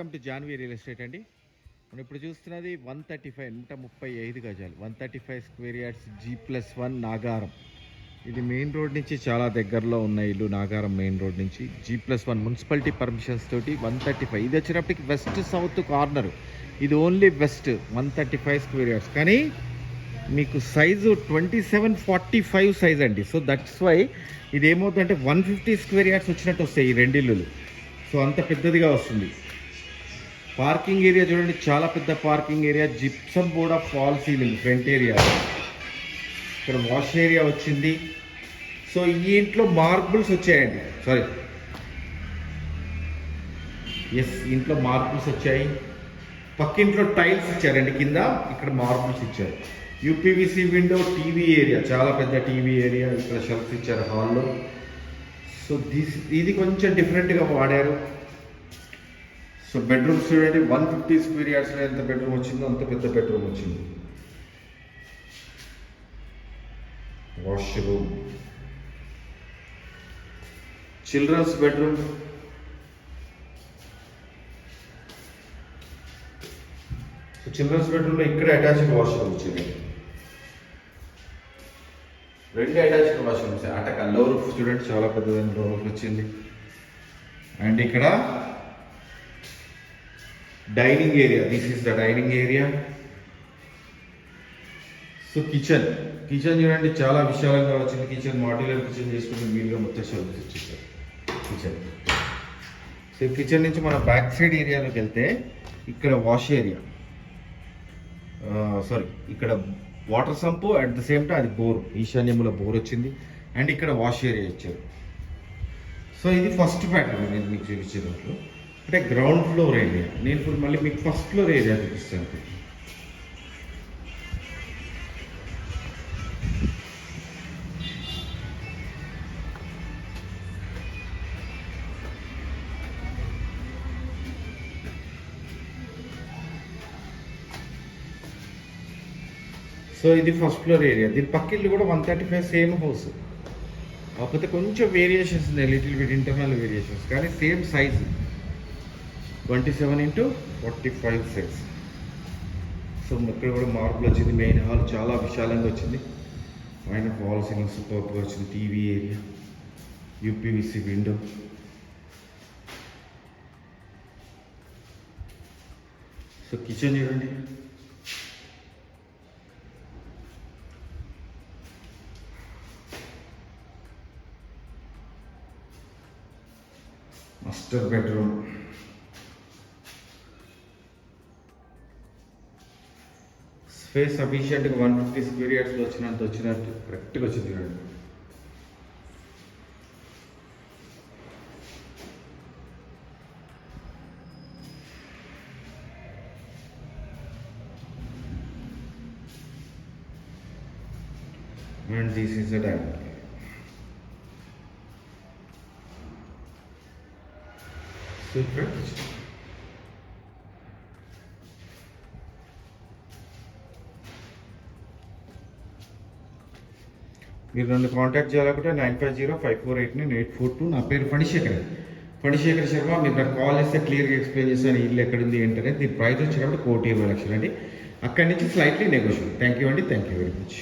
Welcome to Janvi real estate అండి. మనం ఇప్పుడు చూస్తున్నది వన్ థర్టీ ఫైవ్ నూట ముప్పై ఐదు గజాలు. One thirty five square yards G plus one Nagaram. ఇది మెయిన్ రోడ్ నుంచి చాలా దగ్గరలో ఉన్న ఇల్లు నాగారం మెయిన్ రోడ్ నుంచి. G plus one municipality permissions తోటి వన్ థర్టీ ఫైవ్. ఇది వచ్చినప్పటికి వెస్ట్ సౌత్ కార్నర్. ఇది only west one thirty five square yards. కానీ మీకు size twenty seven forty five size అండి. సో దట్స్ వై ఇది ఏమవుతుందంటే వన్ ఫిఫ్టీ స్క్వేర్ యార్డ్స్ వచ్చినట్టు వస్తాయి ఈ రెండిల్లులు సో అంత పెద్దదిగా వస్తుంది. పార్కింగ్ ఏరియా చూడండి చాలా పెద్ద పార్కింగ్ ఏరియా. జిప్సమ్ కూడా ఫాల్ సీలింగ్ ఫ్రంట్ ఏరియా. ఇక్కడ వాష్ ఏరియా వచ్చింది. సో ఈ ఇంట్లో మార్బుల్స్ వచ్చాయండి. సారీ ఎస్ ఇంట్లో మార్బుల్స్ వచ్చాయి. పక్కింట్లో టైల్స్ ఇచ్చారండి కింద. ఇక్కడ మార్బుల్స్ ఇచ్చారు. యూపీవీసీ విండో టీవీ ఏరియా చాలా పెద్ద టీవీ ఏరియా ఇక్కడ షెల్ఫ్స్ ఇచ్చారు హాల్లో. సో దిస్ ఇది కొంచెం డిఫరెంట్గా వాడారు. సో బెడ్రూమ్స్ చూడండి వన్ ఫిఫ్టీ స్క్వేర్ యార్డ్స్లో ఎంత బెడ్రూమ్ వచ్చిందో అంత పెద్ద బెడ్రూమ్ వచ్చింది. Washroom children's bedroom so children's బెడ్రూమ్లో ఇక్కడ అటాచ్డ్ వాష్రూమ్ వచ్చింది. రెండు అటాచ్డ్ వాష్రూమ్స్ అటక లో రూఫ్ చూడండి చాలా పెద్దదైన లో రూఫ్ వచ్చింది. అండ్ ఇక్కడ dining area this is the dining area so kitchen kitchen చూడండి చాలా విశాలంగా వచ్చింది. కిచెన్ మాడ్యులర్ కిచెన్ చేసుకుని వీలుగా మొత్తం సర్వీస్ ఇచ్చేసారు కిచెన్ సో కిచెన్ నుంచి మన బ్యాక్ సైడ్ ఏరియాలోకి వెళ్తే ఇక్కడ వాష్ ఏరియా సారీ ఇక్కడ water sump at the same time అది బోర్ ఈశాన్యంలో బోర్ వచ్చింది. అండ్ ఇక్కడ వాష్ ఏరియా ఇచ్చారు. సో ఇది ఫస్ట్ ప్యాటర్న్ నేను మీకు చూపించే దాంట్లో. అంటే గ్రౌండ్ ఫ్లోర్ ఏరియా నేను ఇప్పుడు మళ్ళీ మీకు ఫస్ట్ ఫ్లోర్ ఏరియా చూపిస్తాను. సో ఇది ఫస్ట్ ఫ్లోర్ ఏరియా దీని పక్కిల్లు కూడా one thirty five same house కాకపోతే కొంచెం వేరియేషన్స్ ఉన్నాయి లిటిల్ బిట్ ఇంటర్నల్ వేరియేషన్స్ కానీ same size twenty seven into forty five size so ఇక్కడ కూడా మార్పులు వచ్చింది. మెయిన్ హాల్ చాలా విశాలంగా వచ్చింది. పైన హాల్ సీలింగ్ సూపర్గా వచ్చింది. TV area UPVC window so kitchen చూడండి. మాస్టర్ బెడ్రూమ్ స్పేస్ సఫిషియెంట్గా వన్ ఫిఫ్టీ స్క్వేర్ యార్డ్స్లో వచ్చినంత వచ్చినట్టు. కరెక్ట్గా వచ్చింది చూడండి. And this is the dining super మీరు నన్ను కాంటాక్ట్ చేయాలనుకుంటే nine five zero five four eight nine eight four two నా పేరు ఫణిశేఖర్. ఫణిశేఖర్ శర్మ మీరు నాకు కాల్ చేస్తే క్లియర్గా ఎక్స్ప్లెయిన్ చేస్తాను ఇల్లు ఎక్కడుంది ఏంటనేది. దీని ప్రైస్ వచ్చినప్పుడు కోటి ఇరవై లక్షలు అండి అక్కడి నుంచి స్లైట్లీ నెగోషియబుల్ థ్యాంక్ యూ అండి. Thank you very much